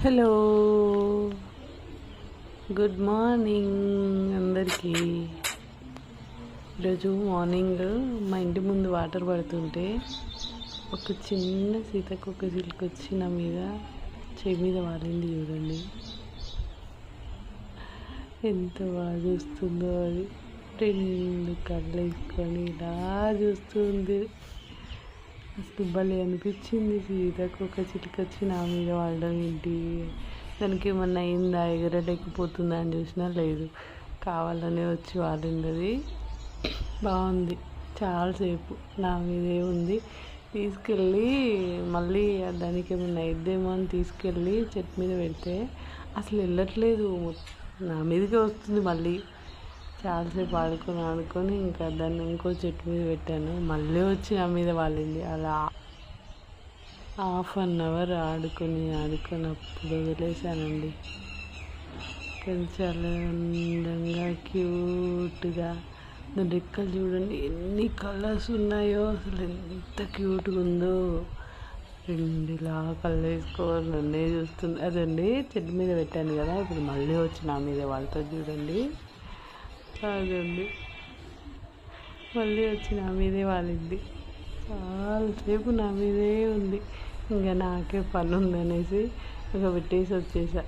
Hello. Good morning అందరికీ. ఈరోజు morning మా ఇంటి ముందు వాటర్ పడుతుంటే ఒక చిన్న సీతకొక చిలుక వచ్చి నా మీద చెయ్యి మీద వాలింది చూడండి. ఎంత బాగా చూస్తుందో అది. రెండు కళ్ళు వేసుకొని ఇలా చూస్తుంది. అసలు భలే అనిపించింది సీతకు. ఒక చిటికొచ్చి వచ్చి నా మీద వాడడం ఏంటి? దానికి ఏమన్నా అయిందా? ఎగరలేకపోతుందా అని చూసినా లేదు. కావాలనే వచ్చి వాడింది. బాగుంది. చాలాసేపు నా మీదే ఉంది. తీసుకెళ్ళి మళ్ళీ దానికి ఏమన్నా అయిద్దేమో అని తీసుకెళ్ళి చెట్టు మీద పెడితే అసలు వెళ్ళట్లేదు. నా మీదకే వస్తుంది మళ్ళీ. చాలాసేపు ఆడుకొని ఆడుకొని ఇంకా దాన్ని ఇంకో చెట్టు మీద పెట్టాను. మళ్ళీ వచ్చి నా మీద వాలింది. అలా హాఫ్ అన్ అవర్ ఆడుకొని ఆడుకొని అప్పుడు వదిలేసానండి కానీ చాలా అందంగా క్యూట్గా. దాని రెక్కలు చూడండి ఎన్ని కలర్స్ ఉన్నాయో. అసలు ఎంత క్యూట్గా ఉందో. రెండు ఇలా కళ్ళు వేసుకోవాలి నన్నే చూస్తుంది అదండి చెట్టు మీద పెట్టాను కదా. ఇప్పుడు మళ్ళీ వచ్చి నా మీద వాళ్ళతో చూడండి. అదండి మళ్ళీ వచ్చి నా మీదే వాలింది చాలాసేపు నా మీదే ఉంది. ఇంకా నాకే పని ఉందనేసి ఇక పెట్టేసి వచ్చేసా.